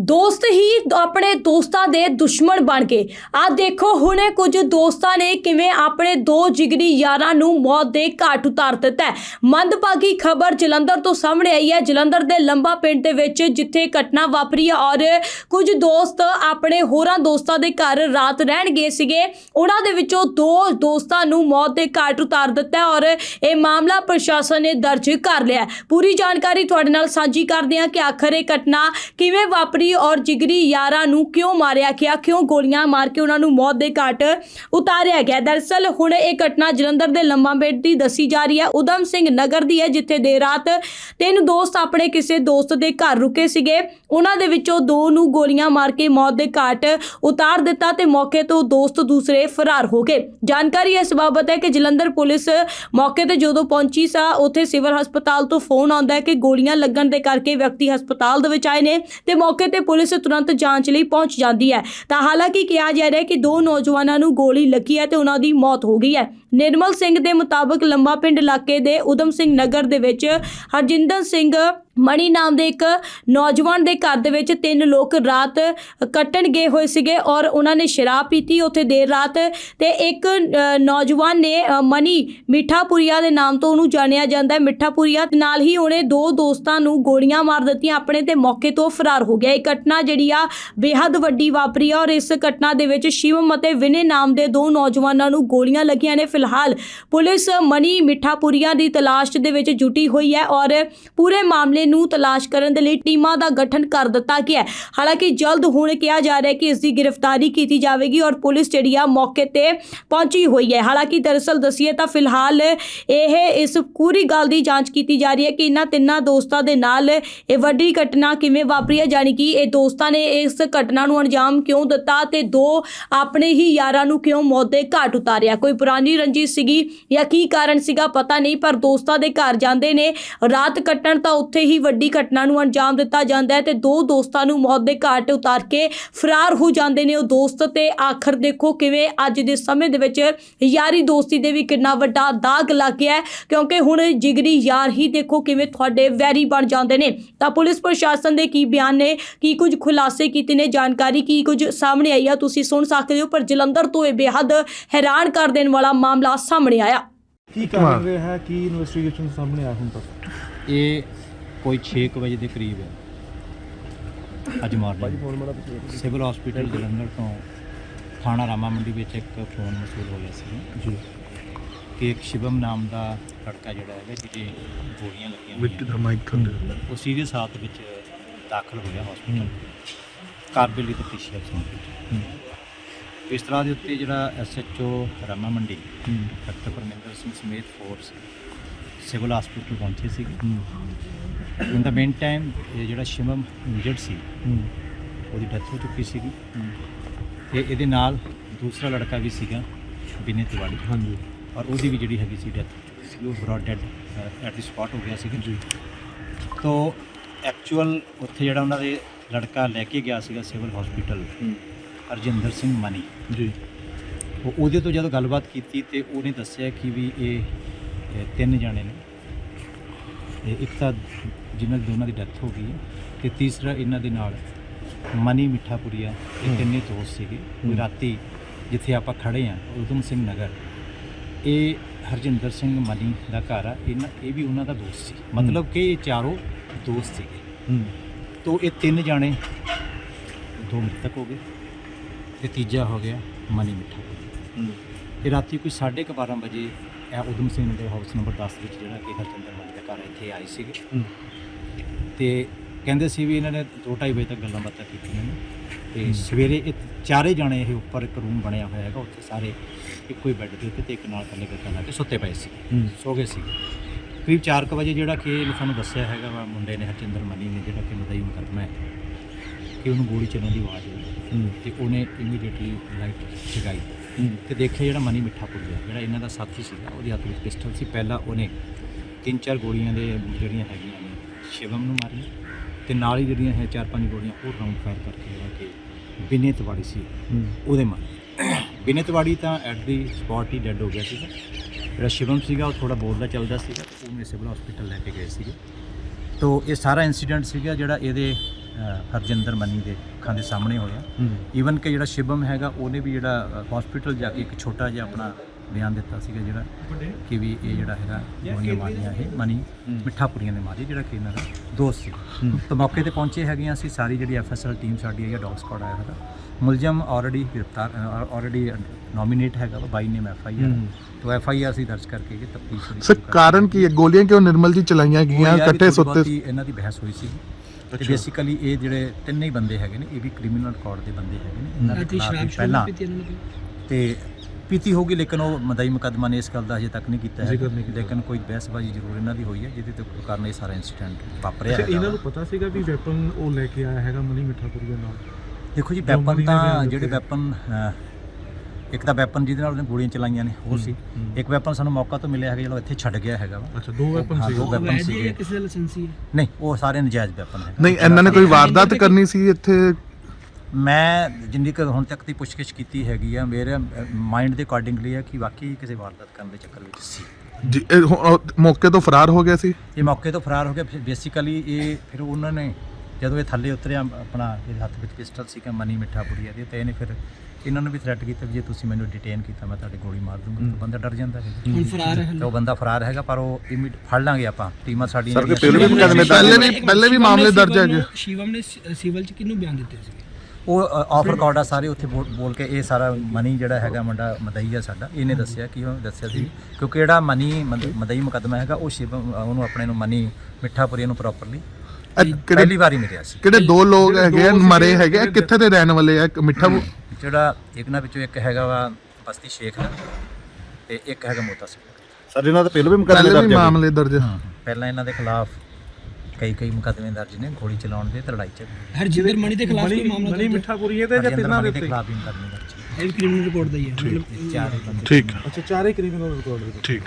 ਦੋਸਤ ਹੀ ਆਪਣੇ ਦੋਸਤਾਂ ਦੇ ਦੁਸ਼ਮਣ ਬਣ ਗਏ। ਆ ਦੇਖੋ, ਹੁਣੇ ਕੁਝ ਦੋਸਤਾਂ ਨੇ ਕਿਵੇਂ ਆਪਣੇ ਦੋ ਜਿਗਰੀ ਯਾਰਾਂ ਨੂੰ ਮੌਤ ਦੇ ਘਾਟ ਉਤਾਰ ਦਿੱਤਾ ਮੰਦਭਾਗੀ ਖਬਰ ਜਲੰਧਰ ਤੋਂ ਸਾਹਮਣੇ ਆਈ ਹੈ। ਜਲੰਧਰ ਦੇ ਲੰਬਾ ਪਿੰਡ ਦੇ ਵਿੱਚ ਜਿੱਥੇ ਘਟਨਾ ਵਾਪਰੀ ਹੈ ਔਰ ਕੁਝ ਦੋਸਤ ਆਪਣੇ ਹੋਰਾਂ ਦੋਸਤਾਂ ਦੇ ਘਰ ਰਾਤ ਰਹਿਣ ਗਏ ਸੀਗੇ। ਉਹਨਾਂ ਦੇ ਵਿੱਚੋਂ ਦੋ ਦੋਸਤਾਂ ਨੂੰ ਮੌਤ ਦੇ ਘਾਟ ਉਤਾਰ ਦਿੱਤਾ ਔਰ ਇਹ ਮਾਮਲਾ ਪ੍ਰਸ਼ਾਸਨ ਨੇ ਦਰਜ ਕਰ ਲਿਆ ਪੂਰੀ ਜਾਣਕਾਰੀ ਤੁਹਾਡੇ ਨਾਲ ਸਾਂਝੀ ਕਰਦੇ ਹਾਂ ਕਿ ਆਖਰ ਇਹ ਘਟਨਾ ਕਿਵੇਂ ਵਾਪਰੀ ਔਰ ਜਿਗਰੀ ਯਾਰਾਂ ਨੂੰ ਕਿਉਂ ਮਾਰਿਆ ਗਿਆ? ਕਿਉਂ ਗੋਲੀਆਂ ਮਾਰ ਕੇ ਉਹਨਾਂ ਨੂੰ ਮੌਤ ਦੇ ਘਾਟ ਉਤਾਰਿਆ ਗਿਆ? ਦਰਅਸਲ ਹੁਣ ਇਹ ਘਟਨਾ ਜਲੰਧਰ ਦੇ ਲੰਬਾ ਦੀ ਦੱਸੀ ਜਾ ਰਹੀ ਹੈ। ਉਦਮ ਸਿੰਘ ਨਗਰ ਦੀ ਹੈ, ਜਿੱਥੇ ਦੇਰ ਰਾਤ ਤਿੰਨ ਦੋਸਤ ਆਪਣੇ ਕਿਸੇ ਦੋਸਤ ਦੇ ਘਰ ਰੁਕੇ ਸੀਗੇ। ਉਹਨਾਂ ਦੇ ਵਿੱਚੋਂ ਦੋ ਨੂੰ ਗੋਲੀਆਂ ਮਾਰ ਕੇ ਮੌਤ ਦੇ ਘਾਟ ਉਤਾਰ ਦਿੱਤਾ ਤੇ ਮੌਕੇ ਤੋਂ ਦੋਸਤ ਦੂਸਰੇ ਫਰਾਰ ਹੋ ਗਏ। ਜਾਣਕਾਰੀ ਇਸ ਬਾਬਤ ਹੈ ਕਿ ਜਲੰਧਰ ਪੁਲਿਸ ਮੌਕੇ ਤੇ ਜਦੋਂ ਪਹੁੰਚੀ ਸਾ, ਉੱਥੇ ਸਿਵਲ ਹਸਪਤਾਲ ਤੋਂ ਫੋਨ ਆਉਂਦਾ ਹੈ ਕਿ ਗੋਲੀਆਂ ਲੱਗਣ ਦੇ ਕਰਕੇ ਵਿਅਕਤੀ ਹਸਪਤਾਲ ਦੇ ਵਿੱਚ ਆਏ ਨੇ ਤੇ ਮੌਕੇ ਤੇ ਪੁਲਿਸ ਤੁਰੰਤ ਜਾਂਚ ਲਈ ਪਹੁੰਚ ਜਾਂਦੀ ਹੈ। ਤਾਂ ਹਾਲਾਂਕਿ ਕਿਹਾ ਜਾ ਰਿਹਾ ਹੈ ਕਿ ਦੋ ਨੌਜਵਾਨਾਂ ਨੂੰ ਗੋਲੀ ਲੱਗੀ ਹੈ ਤੇ ਉਹਨਾਂ ਦੀ ਮੌਤ ਹੋ ਗਈ ਹੈ। ਨਿਰਮਲ ਸਿੰਘ ਦੇ ਮੁਤਾਬਕ ਲੰਬਾ ਪਿੰਡ ਇਲਾਕੇ ਦੇ ਉਦਮ ਸਿੰਘ ਨਗਰ ਦੇ ਵਿੱਚ ਹਰਜਿੰਦਰ ਸਿੰਘ ਮਣੀ ਨਾਮ ਦੇ ਇੱਕ ਨੌਜਵਾਨ ਦੇ ਘਰ ਦੇ ਵਿੱਚ ਤਿੰਨ ਲੋਕ ਰਾਤ ਕੱਟਣ ਗਏ ਹੋਏ ਸੀਗੇ ਔਰ ਉਹਨਾਂ ਨੇ ਸ਼ਰਾਬ ਪੀਤੀ ਉੱਥੇ ਦੇਰ ਰਾਤ ਤੇ ਇੱਕ ਨੌਜਵਾਨ ਨੇ ਅ, ਮਣੀ ਮਿੱਠਾਪੁਰੀਆ ਦੇ ਨਾਮ ਤੋਂ ਉਹਨੂੰ ਜਾਣਿਆ ਜਾਂਦਾ ਹੈ। ਮਿੱਠਾਪੁਰੀਆ ਨਾਲ ਹੀ ਉਹਨੇ ਦੋ ਦੋਸਤਾਂ ਨੂੰ ਗੋਲੀਆਂ ਮਾਰ ਦਿੱਤੀਆਂ। ਆਪਣੇ ਤੇ ਮੌਕੇ ਤੋਂ ਫਰਾਰ ਹੋ ਗਿਆ। ਇਹ ਘਟਨਾ ਜਿਹੜੀ ਆ ਬੇਹੱਦ ਵੱਡੀ ਵਾਪਰੀ ਆ ਔਰ ਇਸ ਘਟਨਾ ਦੇ ਵਿੱਚ ਸ਼ਿਵਮ ਅਤੇ ਵਿਨੇ ਨਾਮ ਦੇ ਦੋ ਨੌਜਵਾਨਾਂ ਨੂੰ ਗੋਲੀਆਂ ਲੱਗੀਆਂ ਨੇ। ਫਿਲਹਾਲ ਪੁਲਿਸ ਮਨੀ ਮਿੱਠਾਪੁਰੀਆ ਦੀ ਤਲਾਸ਼ ਦੇ ਵਿੱਚ ਜੁਟੀ ਹੋਈ ਹੈ ਔਰ ਪੂਰੇ ਮਾਮਲੇ ਨੂੰ ਤਲਾਸ਼ ਕਰਨ ਦੇ ਲਈ ਟੀਮਾਂ ਦਾ ਗਠਨ ਕਰ ਦਿੱਤਾ ਗਿਆ ਹੈ। ਹਾਲਾਂਕਿ ਜਲਦ ਹੁਣ ਕਿਹਾ ਜਾ ਰਿਹਾ ਹੈ ਕਿ ਇਸ ਦੀ ਗ੍ਰਿਫਤਾਰੀ ਕੀਤੀ ਜਾਵੇਗੀ ਔਰ ਪੁਲਿਸ ਜਿਹੜੀ ਆ ਮੌਕੇ ਤੇ ਪਹੁੰਚੀ ਹੋਈ ਹੈ। ਹਾਲਾਂਕਿ ਦਰਅਸਲ ਦਸੀਏ ਤਾਂ ਫਿਲਹਾਲ ਇਹ ਇਸ ਪੂਰੀ ਗੱਲ ਦੀ ਜਾਂਚ ਕੀਤੀ ਜਾ ਰਹੀ ਹੈ ਕਿ ਇਹਨਾਂ ਤਿੰਨਾਂ ਦੋਸਤਾਂ ਦੇ ਨਾਲ ਇਹ ਵੱਡੀ ਘਟਨਾ ਕਿਵੇਂ ਵਾਪਰੀ ਹੈ ਯਾਨੀ ਕਿ ਇਹ ਦੋਸਤਾਂ ਨੇ ਇਸ ਘਟਨਾ ਨੂੰ ਅੰਜਾਮ ਕਿਉਂ ਦਿੱਤਾ ਤੇ ਦੋ ਆਪਣੇ ਹੀ ਯਾਰਾਂ ਨੂੰ ਕਿਉਂ ਮੌਤ ਦੇ ਘਾਟ ਉਤਾਰਿਆ। ਕੋਈ ਪੁਰਾਣੀ ਰੰਜਿਸ਼ ਸੀਗੀ ਜਾਂ ਕੀ ਕਾਰਨ ਸੀਗਾ ਪਤਾ ਨਹੀਂ, ਪਰ ਦੋਸਤਾਂ ਦੇ ਘਰ ਜਾਂਦੇ ਨੇ। ਰਾਤ ਕੱਟਣ ਤਾਂ ਉੱਥੇ ਹੀ ਵੱਡੀ ਘਟਨਾ ਨੂੰ ਅੰਜਾਮ ਦਿੱਤਾ ਜਾਂਦਾ ਹੈ ਤੇ ਦੋ ਦੋਸਤਾਂ ਨੂੰ ਮੌਤ ਦੇ ਘਾਟ ਉਤਾਰ ਕੇ ਫਰਾਰ ਹੋ ਜਾਂਦੇ ਨੇ ਉਹ ਦੋਸਤ ਤੇ ਆਖਰ ਦੇਖੋ ਕਿਵੇਂ ਅੱਜ ਦੇ ਸਮੇਂ ਦੇ ਵਿੱਚ ਯਾਰੀ ਦੋਸਤੀ ਦੇ ਵੀ ਕਿੰਨਾ ਵੱਡਾ ਦਾਗ ਲੱਗ ਗਿਆ ਹੈ, ਕਿਉਂਕਿ ਹੁਣ ਜਿਗਰੀ ਯਾਰ ਹੀ ਦੇਖੋ ਕਿਵੇਂ ਤੁਹਾਡੇ ਵੈਰੀ ਬਣ ਜਾਂਦੇ ਨੇ। ਤਾਂ ਪੁਲਿਸ ਪ੍ਰਸ਼ਾਸਨ ਦੇ ਕੀ ਬਿਆਨ ਨੇ, ਕੀ ਕੁਝ ਖੁਲਾਸੇ ਕੀਤੇ ਨੇ, ਜਾਣਕਾਰੀ ਕੀ ਕੁਝ ਸਾਹਮਣੇ ਆਈ ਆ, ਤੁਸੀਂ ਸੁਣ ਸਕਦੇ ਹੋ, ਪਰ ਜਲੰਧਰ ਤੋਂ ਇਹ ਬੇਹੱਦ ਹੈਰਾਨ ਕਰ ਦੇਣ ਵਾਲਾ ਮਾਮਲਾ ਸਾਹਮਣੇ ਆਇਆ। ਕੀ ਕਾਰਨ ਰਿਹਾ ਹੈ? ਕੀ ਇਨਵੈਸਟੀਗੇਸ਼ਨ ਸਾਹਮਣੇ ਆਇਆ ਹੁਣ ਤੱਕ? ਇਹ ਕੋਈ 6 ਕੁ ਵਜੇ ਦੇ ਕਰੀਬ ਹੈ। ਅੱਜ ਮਾਰਨਿੰਗ ਸਿਵਲ ਹਸਪੀਟਲ ਜਲੰਧਰ ਤੋਂ ਥਾਣਾ ਰਾਮਾ ਮੰਡੀ ਵਿੱਚ ਇੱਕ ਫੋਨ ਮਸੂਲ ਹੋਇਆ ਸੀ। ਜੀ। ਕਿ ਇੱਕ ਸ਼ਿਵਮ ਨਾਮ ਦਾ ਲੜਕਾ ਜਿਹੜਾ ਹੈਗਾ ਜਿਹਦੇ ਗੋਲੀਆਂ ਲੱਗੀਆਂ ਮਿੱਟੀ ਹੋਈਆਂ ਦਾ ਮਾਈਕ ਥੰਦੇ ਉਹ ਸੀਰੀਅਸ ਹਾਲਤ ਵਿੱਚ ਦਾਖਲ ਹੋਇਆ ਹਸਪੀਟਲ ਕਾਰਬੇਲੀ ਤੇ ਪੀਸੀਆਰ ਸੈਂਟਰ ਇਸ ਤਰ੍ਹਾਂ ਦੇ ਉੱਤੇ ਜਿਹੜਾ ਐਸਐਚਓ ਰਾਮਾ ਮੰਡੀ ਡਾਕਟਰ ਪਰਮਿੰਦਰ ਸਿੰਘ ਸਮੇਤ ਫੋਰਸ ਸਿਵਲ ਹਸਪੀਟਲ ਪਹੁੰਚੇ ਸੀਗੇ। ਇਨ ਦਾ ਮੇਨ ਟਾਈਮ ਇਹ ਜਿਹੜਾ ਸ਼ਿਵਮ ਇੰਜਰਡ ਸੀ ਉਹਦੀ ਡੈਥ ਹੋ ਚੁੱਕੀ ਸੀਗੀ। ਤੇ ਇਹਦੇ ਨਾਲ ਦੂਸਰਾ ਲੜਕਾ ਵੀ ਸੀਗਾ ਬਿਨੇ ਤਿਵਾੜੀ। ਹਾਂਜੀ। ਔਰ ਉਹਦੀ ਵੀ ਜਿਹੜੀ ਹੈਗੀ ਸੀ ਡੈਥ ਸੀ ਉਹ brought dead at the spot ਹੋ ਗਿਆ ਸੀਗਾ। ਜੀ। ਤੋ ਐਕਚੁਅਲ ਉੱਥੇ ਜਿਹੜਾ ਉਹਨਾਂ ਦੇ ਲੜਕਾ ਲੈ ਕੇ ਗਿਆ ਸੀਗਾ ਸਿਵਲ ਹਸਪੀਟਲ ਹਰਜਿੰਦਰ ਸਿੰਘ ਮਨੀ। ਜੀ। ਉਹ ਉਹਦੇ ਤੋਂ ਜਦੋਂ ਗੱਲਬਾਤ ਕੀਤੀ ਤੇ ਉਹਨੇ ਦੱਸਿਆ ਕਿ ਵੀ ਇਹ ਇਹ ਤਿੰਨ ਜਾਣੇ ਨੇ। ਤੇ ਇੱਕ ਤਾਂ ਜਿਨ੍ਹਾਂ ਦੀ ਦੋਨਾਂ ਦੀ ਡੈਥ ਹੋ ਗਈ ਹੈ ਤੇ ਤੀਸਰਾ ਇਹਨਾਂ ਦੇ ਨਾਲ ਮਨੀ ਮਿੱਠਾਪੁਰੀਆ ਇਹ ਤਿੰਨੇ ਦੋਸਤ ਸੀਗੇ। ਕੋਈ ਰਾਤੀ ਜਿੱਥੇ ਆਪਾਂ ਖੜੇ ਆ ਉਦਮ ਸਿੰਘ ਨਗਰ। ਇਹ ਹਰਜਿੰਦਰ ਸਿੰਘ ਮਨੀ ਦਾ ਘਰ ਆ। ਇਹਨਾਂ ਇਹ ਵੀ ਉਹਨਾਂ ਦਾ ਦੋਸਤ ਸੀ। ਮਤਲਬ ਕਿ ਇਹ ਚਾਰੋਂ ਦੋਸਤ ਸੀਗੇ। ਹੂੰ। ਤੋ ਇਹ ਤਿੰਨ ਜਾਣੇ ਦੋ ਮ੍ਰਿਤਕ ਹੋ ਗਏ। ਤੇ ਤੀਜਾ ਹੋ ਗਿਆ ਮਨੀ ਮਿੱਠਾ। ਤੇ ਰਾਤੀ ਕੋਈ 12:30 ਵਜੇ ਇਹ ਉਦਮ ਸਿੰਘ ਦੇ ਹਾਊਸ ਨੰਬਰ 10 ਵਿੱਚ ਜਿਹੜਾ ਕਿ ਹਰਚੰਦਰ ਮਨੀ ਦਾ ਘਰ ਇੱਥੇ ਆਏ ਸੀਗੇ। ਤੇ ਕਹਿੰਦੇ ਸੀ ਵੀ ਇਹਨਾਂ ਨੇ 2:30 ਵਜੇ ਤੱਕ ਗੱਲਾਂ ਬਾਤਾਂ ਕੀਤੀਆਂ ਨੇ। ਤੇ ਸਵੇਰੇ ਇਹ ਚਾਰੇ ਜਾਣੇ ਇਹ ਉੱਪਰ ਇੱਕ ਰੂਮ ਬਣਿਆ ਹੋਇਆ ਹੈਗਾ ਉੱਥੇ ਸਾਰੇ ਇੱਕੋ ਹੀ ਬੈੱਡ ਦੇ ਉੱਤੇ ਤੇ ਇੱਕ ਨਾਲ ਥੱਲੇ ਗੱਦਾ ਲਾ ਕੇ ਸੁੱਤੇ ਪਏ ਸੀ ਸੋ ਗਏ ਸੀ ਕਰੀਬ 4:00 ਵਜੇ ਜਿਹੜਾ ਕਿ ਇਹਨੇ ਸਾਨੂੰ ਦੱਸਿਆ ਹੈਗਾ ਵਾ ਮੁੰਡੇ ਨੇ ਹਰਚੰਦਰ ਮਨੀ ਨੇ ਜਿਹੜਾ ਕਿ ਮਦਈ ਮੁਕੱਦਮਾ ਹੈ ਕਿ ਉਹਨੂੰ ਗੋਲੀ ਚੱਲਣ ਦੀ ਆਵਾਜ਼ ਆਈ। ਤੇ ਉਹਨੇ ਇਮੀਡੀਏਟਲੀ ਲਾਈਟ ਜਗਾਈ। ਤੇ ਦੇਖਿਆ ਜਿਹੜਾ ਮਨੀ ਮਿੱਠਾ ਪੁੱਜਿਆ ਜਿਹੜਾ ਇਹਨਾਂ ਦਾ ਸਾਥੀ ਸੀਗਾ ਉਹਦੇ ਹੱਥ ਵਿੱਚ ਪਿਸਟਲ ਸੀ। ਪਹਿਲਾਂ ਉਹਨੇ ਤਿੰਨ ਚਾਰ ਗੋਲੀਆਂ ਦੇ ਜਿਹੜੀਆਂ ਹੈਗੀਆਂ ਨੇ ਸ਼ਿਵਮ ਨੂੰ ਮਾਰੀਆਂ ਤੇ ਨਾਲ ਹੀ ਜਿਹੜੀਆਂ ਹੈ ਚਾਰ ਪੰਜ ਗੋਲੀਆਂ ਉਹ ਰਾਉਂਡ ਫਾਇਰ ਕਰਕੇ ਜਿਹੜਾ ਕਿ ਬਿਨੇ ਤਵਾੜੀ ਸੀ ਉਹਦੇ ਮਾਰ। ਬਿਨੇ ਤਵਾੜੀ ਤਾਂ ਐਟ ਦੀ ਸਪੌਟ ਹੀ ਡੈੱਡ ਹੋ ਗਿਆ ਸੀਗਾ। ਜਿਹੜਾ ਸ਼ਿਵਮ ਸੀਗਾ ਉਹ ਥੋੜਾ ਬੋਲਦਾ ਚੱਲਦਾ ਸੀਗਾ ਉਹਨੂੰ ਸਿਵਲ ਹਸਪੀਟਲ ਲੈ ਕੇ ਗਏ ਸੀਗੇ। ਤੋ ਇਹ ਸਾਰਾ ਇਨਸੀਡੈਂਟ ਸੀਗਾ ਜਿਹੜਾ ਇਹਦੇ ਹਰਜਿੰਦਰ ਮਨੀ ਦੇ ਅੱਖਾਂ ਦੇ ਸਾਹਮਣੇ ਹੋਇਆ। ਹੂੰ। ਈਵਨ ਕਿ ਜਿਹੜਾ ਸ਼ਿਵਮ ਹੈਗਾ ਉਹਨੇ ਵੀ ਜਿਹੜਾ ਹਸਪੀਟਲ ਜਾ ਕੇ ਇੱਕ ਛੋਟਾ ਜਿਹਾ ਆਪਣਾ ਬਿਆਨ ਦਿੱਤਾ ਸੀਗਾ ਜਿਹੜਾ ਕਿ ਵੀ ਇਹ ਜਿਹੜਾ ਹੈਗਾ ਗੋਲੀਆਂ ਮਾਰੀਆਂ ਇਹ ਮਨੀ ਮਿੱਠਾਪੁਰੀਆਂ ਨੇ ਮਾਰੀ ਜਿਹੜਾ ਕਿ ਇਹਨਾਂ ਦਾ ਦੋਸਤ ਸੀ। ਤਾਂ ਮੌਕੇ ਤੇ ਪਹੁੰਚੇ ਹੈਗੇ ਅਸੀਂ ਸਾਰੀ ਜਿਹੜੀ ਐਫਐਸਐਲ ਟੀਮ ਸਾਡੀ ਹੈ ਜਾਂ ਡੌਗ ਸਕਾਡ ਆਇਆ ਹੈਗਾ ਮੁਲਜ਼ਮ ਆਲਰੇਡੀ ਗ੍ਰਿਫਤਾਰ ਆਲਰੇਡੀ ਨੋਮੀਨੇਟ ਹੈਗਾ ਬਾਈ ਨੇਮ ਐਫ ਆਈ ਆਰ ਹੂੰ। ਤੋਂ ਐਫ ਆਈ ਆਰ ਅਸੀਂ ਦਰਜ ਕਰਕੇ ਇਹ ਤਫਤੀਸ਼ ਸਰ ਕਾਰਨ ਕੀ ਹੈ? ਗੋਲੀਆਂ ਕਿਉਂ ਨਿਰਮਲ ਜੀ ਚਲਾਈਆਂ ਗਈਆਂ ਇਕੱਠੇ ਸੁੱਤੇ ਇਹਨਾਂ ਦੀ ਬਹਿਸ ਹੋਈ ਸੀ। ਤੇ ਬੇਸਿਕਲੀ ਇਹ ਜਿਹੜੇ ਤਿੰਨੇ ਹੀ ਬੰਦੇ ਹੈਗੇ ਨੇ ਇਹ ਵੀ ਕ੍ਰਿਮੀਨਲ ਰਿਕਾਰਡ ਦੇ ਬੰਦੇ ਹੈਗੇ ਨੇ ਇਹਨਾਂ ਦੇ ਖਿਲਾਫ ਵੀ ਪਹਿਲਾਂ ਤੇ ਪੀਤੀ ਹੋਗੀ ਲੇਕਿਨ ਉਹ ਮਦਈ ਮੁਕੱਦਮਾ ਨੇ ਇਸ ਗੱਲ ਦਾ ਹਜੇ ਤੱਕ ਨਹੀਂ ਕੀਤਾ ਹੈ। ਲੇਕਿਨ ਕੋਈ ਬਹਿਸਬਾਜ਼ੀ ਜ਼ਰੂਰ ਇਹਨਾਂ ਦੀ ਹੋਈ ਹੈ ਜਿਹਦੇ ਤੇ ਕਾਰਨ ਇਹ ਸਾਰਾ ਇਨਸੀਡੈਂਟ ਵਾਪਰਿਆ ਅੱਛਾ ਹੈਗਾ ਇਹਨਾਂ। ਨੂੰ ਪਤਾ ਸੀਗਾ ਵੀ ਵੈਪਨ ਉਹ ਲੈ ਕੇ ਆਇਆ ਹੈਗਾ ਮਨੀ ਮਿੱਠਾਪੁਰੀ ਦੇ ਨਾਲ ਦੇਖੋ ਜੀ ਵੈਪਨ ਤਾਂ ਜਿਹੜੇ। ਵੈਪਨ ਇੱਕ ਤਾਂ ਵੈਪਨ ਜਿਹਦੇ ਨਾਲ ਉਹਨੇ ਗੋਲੀਆਂ ਚਲਾਈਆਂ ਨੇ ਉਹ ਸੀ। ਇੱਕ ਵੈਪਨ ਸਾਨੂੰ ਮੌਕਾ ਤੋਂ ਮਿਲਿਆ ਹੈਗਾ ਜਿਹੜਾ ਇੱਥੇ ਛੱਡ ਗਿਆ ਹੈਗਾ ਵਾ। ਅੱਛਾ ਦੋ ਵੈਪਨ ਸੀ ਦੋ ਵੈਪਨ ਸੀਗੇ। ਕਿਸੇ ਦਾ ਲਾਇਸੈਂਸੀ ਹੈ? ਨਹੀਂ ਉਹ ਸਾਰੇ ਨਜਾਇਜ਼ ਵੈਪਨ ਹੈ ਨਹੀਂ ਇਹਨਾਂ ਨੇ ਕੋਈ ਵਾਰਦਾਤ ਕਰਨੀ ਸੀ ਇੱਥੇ? ਮੈਂ ਜਿੰਨੀ ਕੁ ਹੁਣ ਤੱਕ ਦੀ ਪੁੱਛਗਿੱਛ ਕੀਤੀ ਹੈਗੀ ਆ ਮੇਰੇ ਮਾਈਂਡ ਦੇ ਅਕੋਰਡਿੰਗਲੀ ਹੈ ਕਿ ਵਾਕਈ ਕਿਸੇ ਵਾਰਦਾਤ ਕਰਨ ਦੇ ਚੱਕਰ ਵਿੱਚ ਸੀ। ਜੀ, ਇਹ ਹੁਣ ਉਹ ਮੌਕੇ ਤੋਂ ਫਰਾਰ ਹੋ ਗਿਆ ਸੀ? ਇਹ ਮੌਕੇ ਤੋਂ ਫਰਾਰ ਹੋ ਗਿਆ ਬੇਸਿਕਲੀ ਇਹ ਫਿਰ ਉਹਨਾਂ ਨੇ ਜਦੋਂ ਇਹ ਥੱਲੇ ਉਤਰਿਆ ਆਪਣਾ ਇਹਦੇ ਹੱਥ ਵਿੱਚ ਪਿਸਟਲ ਸੀਗਾ ਮਨੀ ਮਿੱਠਾਪੁਰੀਆ ਦੀ ਤੇ ਇਹਨੇ ਫਿਰ ਇਹਨਾਂ ਨੂੰ ਵੀ ਥ੍ਰੈਟ ਕੀਤਾ ਵੀ ਜੇ ਤੁਸੀਂ ਮੈਨੂੰ ਡਿਟੇਨ ਕੀਤਾ ਮੈਂ ਤੁਹਾਡੇ ਗੋਲੀ ਮਾਰ ਦੂੰਗਾ। ਤਾਂ ਬੰਦਾ ਡਰ ਜਾਂਦਾ ਹੈ ਹੁਣ ਫਰਾਰ ਹੈ ਤੇ ਉਹ ਬੰਦਾ ਫਰਾਰ ਹੈਗਾ ਪਰ ਉਹ ਇਮੀਡ ਫੜ ਲਾਂਗੇ ਆਪਾਂ। ਟੀਮਾਂ ਸਾਡੀਆਂ ਸਰ, ਜਿਹੜੀਆਂ ਪਹਿਲੇ ਵੀ ਮੁਕੱਦਮੇ ਪਹਿਲੇ ਵੀ ਪਹਿਲੇ ਵੀ ਮਾਮਲੇ ਦਰਜ ਹੈਗੇ? ਸ਼ਿਵਮ ਨੇ ਸਿਵਲ ਚ ਕਿਹਨੂੰ ਬਿਆਨ ਦਿੱਤੇ ਸੀ ਉਹ ਆਫ ਰਿਕਾਰਡ ਆ ਸਾਰੇ ਉੱਥੇ ਬੋਲ ਬੋਲ ਕੇ ਇਹ ਸਾਰਾ ਮਨੀ ਜਿਹੜਾ ਹੈਗਾ ਮੁੰਡਾ ਮਦਈ ਆ ਸਾਡਾ। ਇਹਨੇ ਦੱਸਿਆ ਕਿ ਉਹ ਦੱਸਿਆ ਸੀ ਕਿਉਂਕਿ ਜਿਹੜਾ ਮਨੀ ਮਦ- ਮਦਈ ਮੁਕੱਦਮਾ ਹੈਗਾ ਉਹ ਸ਼ਿਵ ਉਹਨੂੰ ਆਪਣੇ ਨੂੰ ਮਨੀ ਮਿੱਠਾਪੁਰੀ ਨੂੰ ਪ੍ਰੋਪਰਲੀ ਇਹ ਕਿਹੜੇ ਪਹਿਲੀ ਵਾਰੀ ਮਿਲਿਆ ਸੀ। ਕਿਹੜੇ ਦੋ ਲੋਕ ਹੈਗੇ ਆ, ਮਰੇ ਹੈਗੇ ਆ, ਕਿੱਥੇ ਦੇ ਰਹਿਣ ਵਾਲੇ ਆ? ਇੱਕ ਮਿੱਠਾ ਜਿਹੜਾ ਇੱਕ ਨਾ ਵਿੱਚੋਂ ਇੱਕ ਹੈਗਾ ਵਾ ਬਸਤੀ ਸ਼ੇਖ ਦਾ ਤੇ ਇੱਕ ਹੈਗਾ ਮੋਤਾ ਸਿੰਘ। ਸਰ ਇਹਨਾਂ ਦਾ ਪਹਿਲਾਂ ਵੀ ਮੁਕੱਦਮੇ ਪਹਿਲੇ ਦਰਜ ਵੀ ਹੈ ਮਾਮਲੇ ਦਰਜ ਪਹਿਲਾਂ ਇਹਨਾਂ ਦੇ ਖਿਲਾਫ ਕਈ ਕਈ ਮੁਕੱਦਮੇ ਦਰਜ ਨੇ ਗੋਲੀ ਚਲਾਉਣ ਦੇ ਤੇ ਲੜਾਈ ਚ। ਹਰਜਿੰਦਰ ਮਣੀ ਦੇ ਖਿਲਾਫ ਕੋਈ ਮਾਮਲਾ ਦਰਜ ਹੈ? ਮਿੱਠਾਪੁਰੀ ਦੇ ਜਾਂ ਤਿੰਨਾਂ ਦੇ ਖਿਲਾਫ ਵੀ ਮੁਕੱਦਮੇ ਦਰਜ ਨੇ। ਇਹ ਕ੍ਰਿਮੀਨਲ ਰਿਪੋਰਟ ਦਾ ਹੀ ਹੈ। ਮਤਲਬ ਚਾਰ ਹੀ ਬੰਦੇ। ਠੀਕ ਅੱਛਾ ਚਾਰੇ ਕ੍ਰਿਮੀਨਲ ਰਿਕਾਰਡ ਠੀਕ